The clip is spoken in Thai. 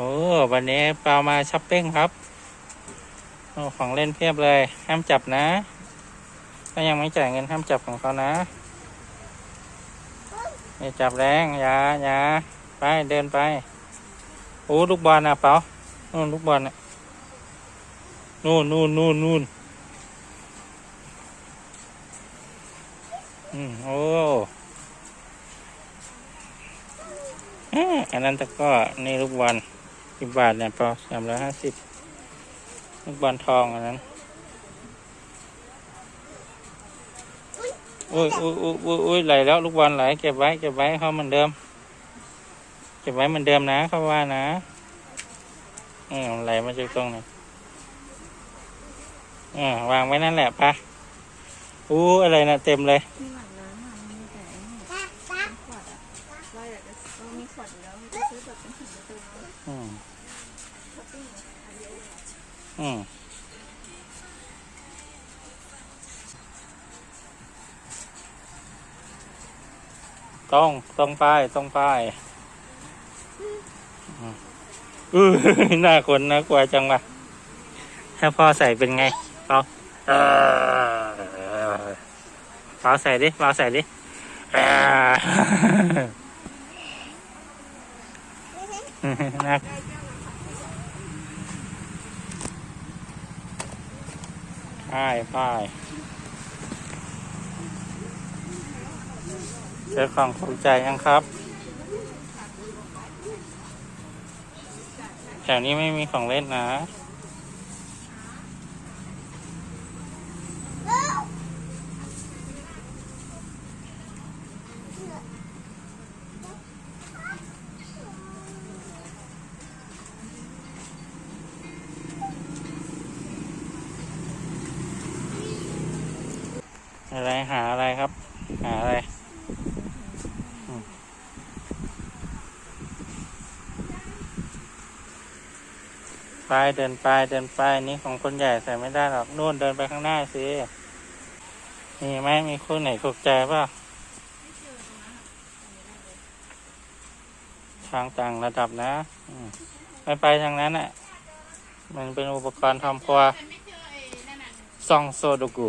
โอ้วันนี้เปามาช้อปปิ้งครับโอ้ของเล่นเพียบเลย ห้ามจับนะ ถ้ายังไม่จ่ายเงินห้ามจับของเขานะอย่าจับแรงอย่าอย่าไปเดินไปโอ้ลูกบอลนะเปานู่นลูกบอลน่ะนู่นนู่นนู่นนู่นอืมโอ้อันนั้นตะกร้อนี่ลูกบอล กี่บาทเนี่ยเปาสามร้อยห้าสิบลูกบอลทองอันนั้นอุ้ยอุ้ยอุ้ยอุ้ยอุ้ยไหลแล้วลูกบอลไหลเก็บไว้เก็บไว้เขาเหมือนเดิม เก็บไว้เหมือนเดิมนะเขาว่านะอืมไหลมาจากตรงไหนอ่าวางไว้นั่นแหละปะอู้อะไรนะเต็มเลยมีหวานน้ำอะมั อืมตรงตรงไปตรงปอืมอื้อหน้าคนน่ากลัวจังวะถ้าพ่อใส่เป็นไงเปาเออเปาใส่ดิเปาใส่ดิน่า ป้ายป้ายเจอของถูกใจยังครับ แถวนี้ไม่มีของเล่นนะ อะไรหาอะไรครับ หาอะไรไปเดินไปเดินไปนี่ของคนใหญ่ใส่ไม่ได้หรอกนู่นเดินไปข้างหน้าสิมีไหมมีคู่ไหนถูกใจป่ะทางต่างระดับนะมไม่ไปทางนั้นอะ มันเป็นอุปกรณ์ทำครัวซองโซโดกุ